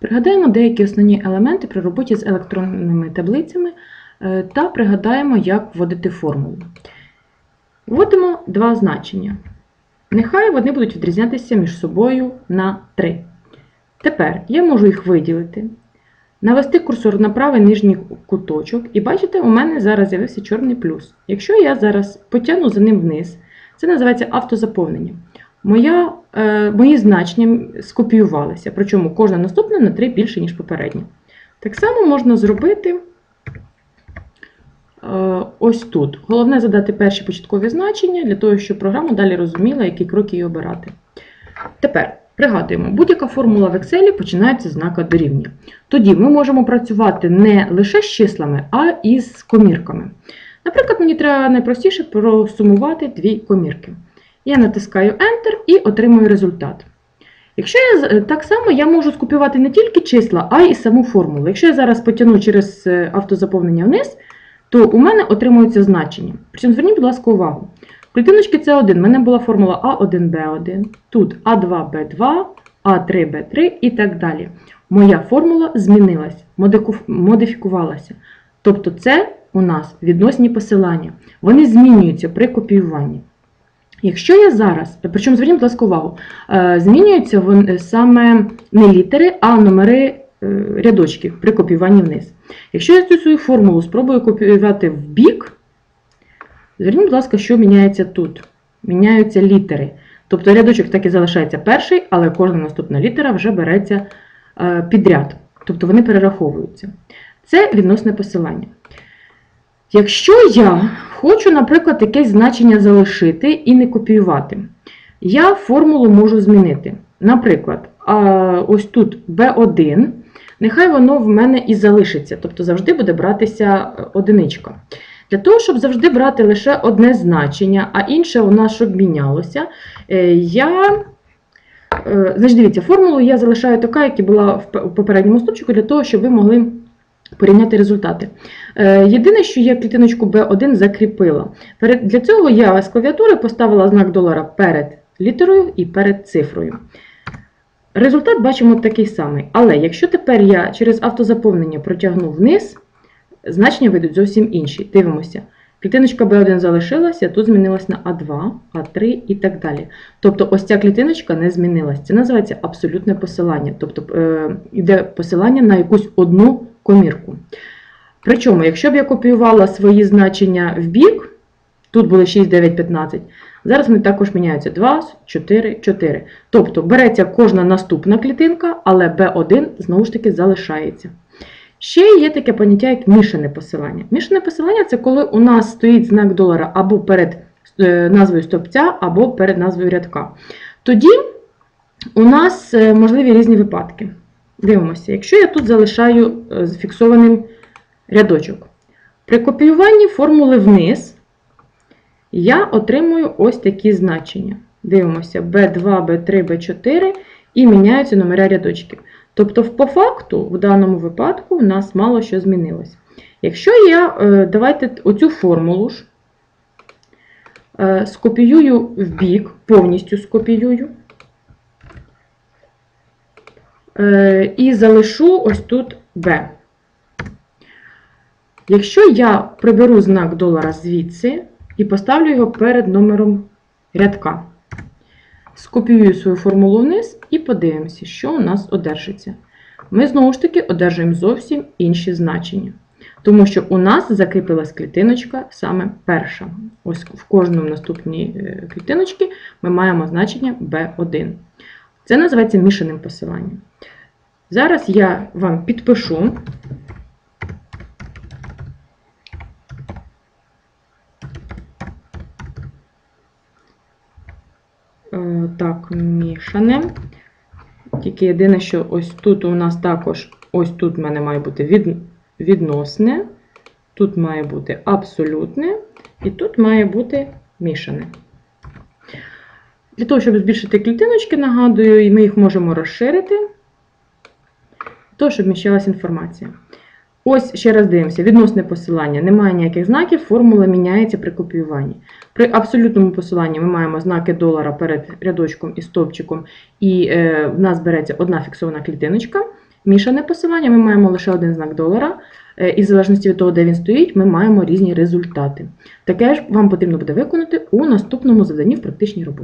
Пригадаємо деякі основні елементи при роботі з електронними таблицями е, та пригадаємо, як вводити формулу. Вводимо два значення. Нехай вони будуть відрізнятися між собою на 3. Тепер я можу їх виділити, навести курсор на правий нижній куточок, і бачите, у мене зараз з'явився чорний плюс. Якщо я зараз потягну за ним вниз, це називається автозаповнення. Моя, мої значення скопіювалися, причому кожна наступна на 3 більше, ніж попередня. Так само можна зробити е, ось тут. Головне задати перші початкові значення для того, щоб програма далі розуміла, які кроки її обирати. Тепер пригадуємо, будь-яка формула в Excel починається з знака дорівнює. Тоді ми можемо працювати не лише з числами, а і з комірками. Наприклад, мені треба найпростіше просумувати дві комірки. Я натискаю Enter і отримую результат. Якщо я так само я можу скопіювати не тільки числа, а й саму формулу. Якщо я зараз потягну через е, автозаповнення вниз, то у мене отримується значення. Причому зверніть, будь ласка, увагу. В клітиночці С1 в мене була формула А1Б1, тут А2Б2, А3Б3 і так далі. Моя формула змінилась, модифікувалася. Тобто це у нас відносні посилання. Вони змінюються при копіюванні. Якщо я зараз, причому зверніть, будь ласка, увагу, е, змінюються саме не літери, а номери е, рядочків при копіюванні вниз. Якщо я цю свою формулу спробую копіювати в бік, зверніть, будь ласка, що міняється тут. Міняються літери. Тобто рядочок так і залишається перший, але кожна наступна літера вже береться е, підряд. Тобто вони перераховуються. Це відносне посилання. Якщо я хочу, наприклад, якесь значення залишити і не копіювати, я формулу можу змінити. Наприклад, ось тут B1, нехай воно в мене і залишиться, тобто завжди буде братися е, одиничка. Для того, щоб завжди брати лише одне значення, а інше у нас щоб мінялося, е, я. е, Значить, дивіться, формулу я залишаю така, як і була в попередньому стопчику, для того, щоб ви могли порівняти результати. Е, Єдине, що я клітиночку B1 закріпила. Для цього я з клавіатури поставила знак долара перед літерою і перед цифрою. Результат бачимо такий самий. Але якщо тепер я через автозаповнення протягну вниз, значення вийдуть зовсім інші. Дивимося. Клітиночка B1 залишилася, тут змінилась на А2, А3 і так далі. Тобто ось ця клітиночка не змінилась. Це називається абсолютне посилання. Тобто е, йде посилання на якусь одну комірку. Причому, якщо б я копіювала свої значення в бік, тут були 6, 9, 15, зараз вони також міняються 2, 4, 4. Тобто береться кожна наступна клітинка, але B1 знову ж таки залишається. Ще є таке поняття, як мішане посилання. Мішане посилання це коли у нас стоїть знак долара або перед е, назвою стовпця, або перед назвою рядка. Тоді у нас е, можливі різні випадки. Дивимося, якщо я тут залишаю е, зафіксованим рядочок. При копіюванні формули вниз я отримую ось такі значення. Дивимося B2, B3, B4 і міняються номера рядочків. Тобто, по факту, в даному випадку, у нас мало що змінилось. Якщо я, е, давайте оцю формулу ж е, скопіюю в бік, повністю скопіюю, е, і залишу ось тут B. Якщо я приберу знак долара звідси і поставлю його перед номером рядка, скопіюю свою формулу вниз і подивимося, що у нас одержиться. Ми знову ж таки одержуємо зовсім інші значення. Тому що у нас закріпилась клітиночка саме перша. Ось в кожному наступній е, клітиночці ми маємо значення B1. Це називається мішаним посиланням. Зараз я вам підпишу. Е, Так, мішане. Тільки єдине, що ось тут у нас також, ось тут в мене має бути від, відносне, тут має бути абсолютне, і тут має бути мішане. Для того, щоб збільшити клітиночки, нагадую, ми їх можемо розширити, для того, щоб вміщалася інформація. Ось ще раз дивимося, відносне посилання, немає ніяких знаків, формула міняється при копіюванні. При абсолютному посиланні ми маємо знаки долара перед рядочком і стовпчиком, і е, в нас береться одна фіксована клітиночка. мішане посилання, ми маємо лише один знак долара, е, і в залежності від того, де він стоїть, ми маємо різні результати. Таке ж вам потрібно буде виконати у наступному завданні в практичній роботі.